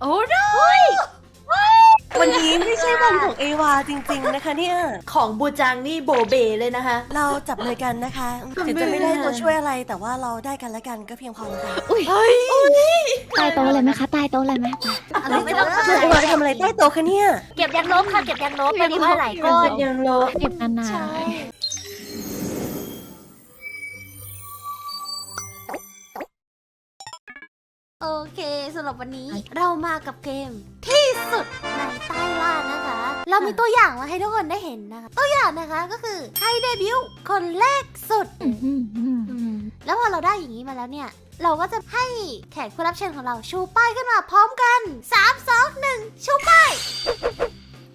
โอ้โหวันนี้ไม่ใช่วันของเอวาจริง ๆนะคะเนี่ย ของบูจังนี่โบเบเลยนะคะ เราจับมือกันนะคะถึงจะไม่ได้ตัวช่วยอะไรแต่ว่าเราได้กันและกันก็เพียงพอแล้วค่ะอุ้ยเฮ้ยใต้โต๊ะเลยไหมคะใต้โต๊ะเลยไหมไปเราไม่ต้องเอวาไปทำอะไรใต้โต๊ะคะเนี่ย เก็บยางลบค่ะเก็บยางลบวันนี้ว่าหลายก้อนยังโลเก็บนานใโอเคสำหรับวันนี้เรามากับเกมที่สุดในใต้ล่านะคะ เรามีตัวอย่างมาให้ทุกคนได้เห็นนะคะตัวอย่างนะคะก็คือใครเดบิวต์คนแรกสุดๆอืมอืมอืมแล้วพอเราได้อย่างนี้มาแล้วเนี่ย เราก็จะให้แขกผู้รับเชิญของเราชูป้ายขึ้นมาพร้อมกัน 3 2 1 ชูป้าย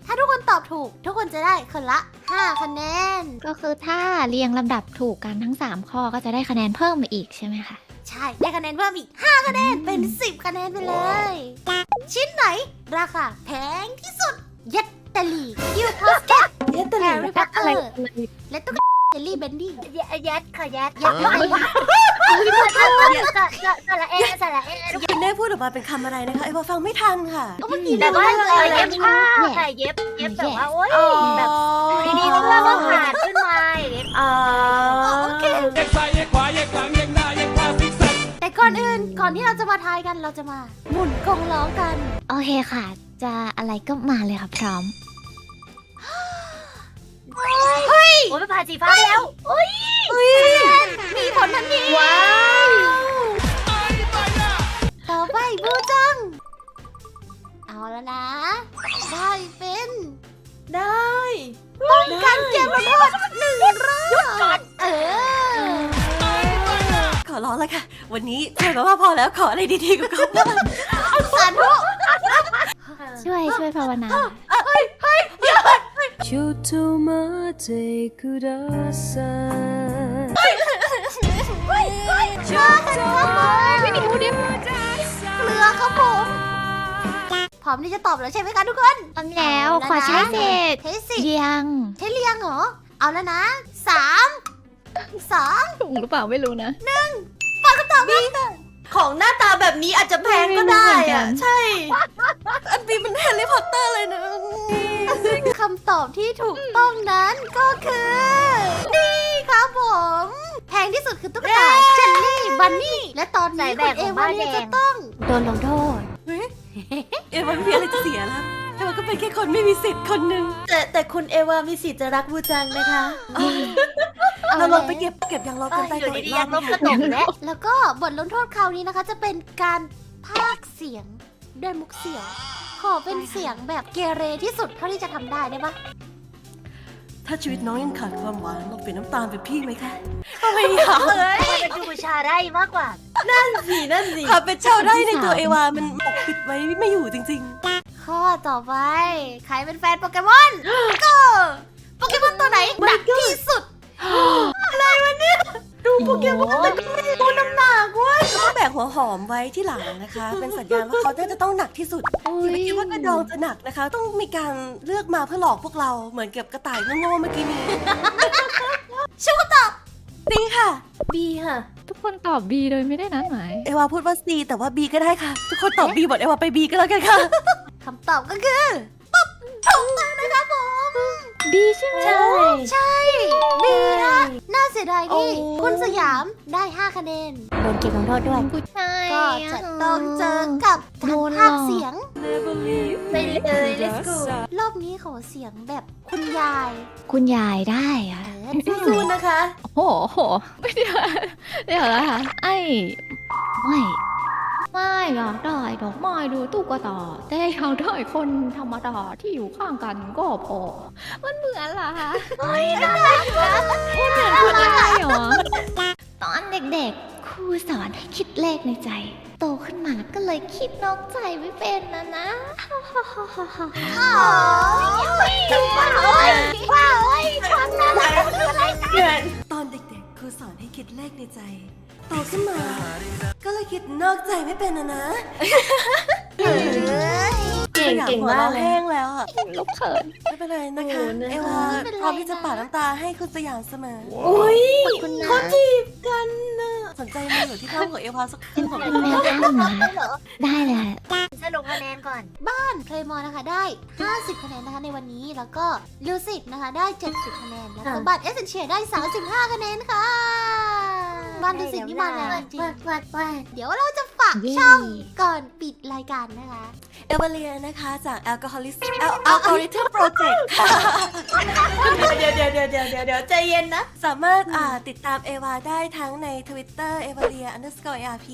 ถ้าทุกคนตอบถูก ทุกคนจะได้คนละ 5 คะแนน ก็คือถ้าเรียงลำดับถูกกันทั้ง 3 ข้อก็จะได้คะแนนเพิ่มมาอีกใช่ไหมคะ ใช่ ได้คะแนนเพิ่มอีก 5 คะแนน เป็น 10 คะแนนไปเลย ชิ้นไหน ราคาแพงที่สุดเย็ดเตลีคิวพอสเก็ตเย็ดตะแฮลิงร์รี่พอตเตอร์และตุ๊กเจลลี่เบนดี้ยัดค่ะยัดยัดไปสระเอสระเอคุณแม่พูดออกมาเป็นคำอะไรนะคะเอวาฟังไม่ทันค่ะเมื่อกี้แต่เราว่าได้เอเลยอเย็บผ้าค่ะเย็บเย็บแบบว่าโอ๊ยแบบดีๆก็ก็ว่าขาดขึ้นมาอย่างเงี้ยอ่าโอเค กันเราจะมา หมุนกงล้อกัน โอเคค่ะ จะอะไรก็มาเลยค่ะพร้อมโอ้ยไปผ่านสีฟ้าแล้วมีผลทันทีว้าวต่อไปบูจัง เอาแล้วนะ ได้เป็นได้ แล้วค่ะ วันนี้เจอกับว่าพอแล้วขออะไรดีๆกับเขาบ้าง สาธุ ช่วยช่วยภาวนา ちょっと待ってください ไม่รู้ดิ เกลือครับผม พร้อมที่จะตอบแล้วใช่ไหมคะทุกคน พร้อมแล้วขอใช้เศษ เทสสิ เรียง เทสเรียงเหรอ เอาแล้วนะสามสอง ถูกหรือเปล่าไม่รู้นะ ฟังคำ ตอบครับของหน้าตาแบบนี้อาจจะแพงก็ได้ไม่รู้เหมือนกัอะนใช่ อันนี้มันแฮร์รี่พอตเตอร์เลยนะคำตอบที่ถูกต้องนั้นก็คือ นี่ครับผม แพงที่สุดคือตุ๊กตาเจลลี่บันนี่ และตอนนี้คุณเอวาเนี่ยจะต้องโดนลงโทษเอวาไม่มีอะไรจะเสียแล้วเอวาก็เป็นแค่คนไม่มีสิทธิ์คนหนึ่งแต่แต่คุณเอวามีสิทธิ์จะรักบูจังนะคะ เราลองไปเก็บเก็บยางลบกันใต้อยู่โต๊ะอีกดีรๆอยับงนึลงบกค่ะระตกและแล้วก็บทลงโทษคราวนี้นะคะ จะเป็นการพากย์เสียงด้วยมุกเสียง ขอเป็นเสียงแบบเกเรที่สุดเท่าที่จะทำได้ได้ปะถ้าชีวิตน้องยังขาดความหวานลองเปลี่ยนน้ำตาลเป็นพี่ไหมคะไม่อยากเอ้ยมันดูชาได้มากกว่านั่นสินั่นสิค่ะเป็นเจ้าได้ในตัวเอวา มันปกปิดไว้ไม่อยู่จริง ข้อต่อไป ใครเป็นแฟนโปเกมอน ก็โปเกมอนตัวไหนหนักที่สุด ดูโปเกมอนแต่ก็ไม่รู้น้ำหนักเว้ยๆต้องแบกหัวหอมไว้ที่หลังนะคะ เป็นสัญญาณว่าเขาน่าจะต้องหนักที่สุดอย่าไปคิดว่ากระดองจะหนักนะคะ ต้องมีการเลือกมาเพื่อหลอกพวกเราเหมือนกับกระต่ายโง่ๆเมื่อกี้นี้ชื่อคำตอบตีค่ะบีค่ะ ทุกคนตอบ B โดยไม่ได้นัดหมาย เอวาพูดว่า C แต่ว่า B ก็ได้ค่ะ ทุกคนตอบ B หมดเอวาไป B ก็แล้วกันค่ะคำตอบก็คือปุ๊บถูกต้องนะครับผม B ใช่ไหม ใช่ใช่บีนะน่าเสียดายที่โอ้ คุณสยามได้ 5 คะแนน โดนเก็บลงโทษด้วย ผู้ชายก็จะต้องเจอกับการพากย์เสียง ไปเลย let's go รอบนี้ขอเสียงแบบคุณยาย คุณยายได้อะเออสู้ๆนะคะ โอ้โหไม่ได้เดี๋ยวนะคะไอ้ไม่ ไม่อยากได้ดอกไม้ดูตุ๊กตาแต่อยากได้คนธรรมดาที่อยู่ข้างกันก็พอ มันเหมือนเหรอคะไม่ได้นะคุณเหมือนคุณยายเหรอ ตอนเด็กๆ ครูสอนให้คิดเลขในใจ โตขึ้นมาก็เลยคิดนอกใจไม่เป็นนะนะอ๋อว้าวเอ้ย คิดนอกใจไม่เป็นนะนะเอ้ยเก่งเก่งหัวมากเราะเลยแห้งแล้วอะลูกเขิน ไม่เป็นไรนะคะโอ้นะคะ เอวาพร้อมที่จะปาดน้ำตาให้คุณสยามเสมอ อุ้ยขอบคุณนะเขาจีบกันนะสนใจมาอยู่ที่ถ้ำของเอวาสักครึ่งของเป็นแมวข้างหมาได้เลยสรุปคะแนนก่อน บ้านเพลย์มอนะคะ ได้ 50 คะแนนนะคะในวันนี้แล้วก็ลูซิดนะคะได้ 70 คะแนน แล้วก็ค่ะบ้านเอสเซนเชียได้ 35 คะแนนค่ะ บ้านดูสิ่งที่มาแรงจริงวัดวัดวัดเดี๋ยวเราจะากเย้ ช่องก่อนปิดรายการนะคะ เอเวเลียนะคะจาก Alcoholic Algorithm Project เดี๋ยวเดี๋ยวเดี๋ยวเดี๋ยวเดี๋ยวเดี๋ยวใจเย็นนะ สามารถอ่าติดตามเอวาได้ทั้งใน Twitter เอวาเลีย underscore ARP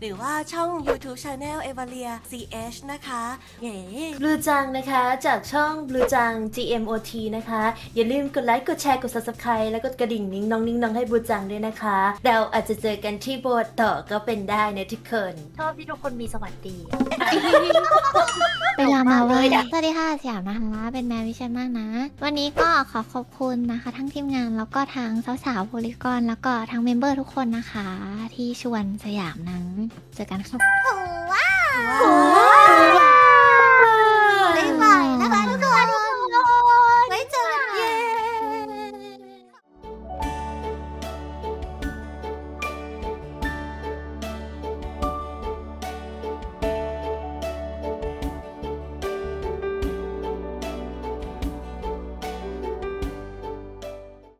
หรือว่าช่อง YouTube Channel เอวาเลีย CH นะคะเย้ บลูจังนะคะจากช่องบลูจัง GMOT นะคะ อย่าลืมกดไลค์ กดแชร์ กด subscribe แล้วก็กระดิ่งนิ้งน้องนิ้งน้องให้บลูจังด้วยนะคะ เราอาจจะเจอกันที่โบสถ์ต่อก็เป็นได้นะทุกคนชอบที่ทุกคนมีสวัสดีเวลามาเลยสวัสดีค่ะสยามนะคะ เป็นแมววิเชนมากนะ วันนี้ก็ขอขอบคุณนะคะ ทั้งทีมงานแล้วก็ทั้งสาวๆโพลิกอนแล้วก็ทั้งเมมเบอร์ทุกคนนะคะ ที่ชวนสยามนั้นเจอกันครับว้าวว้าว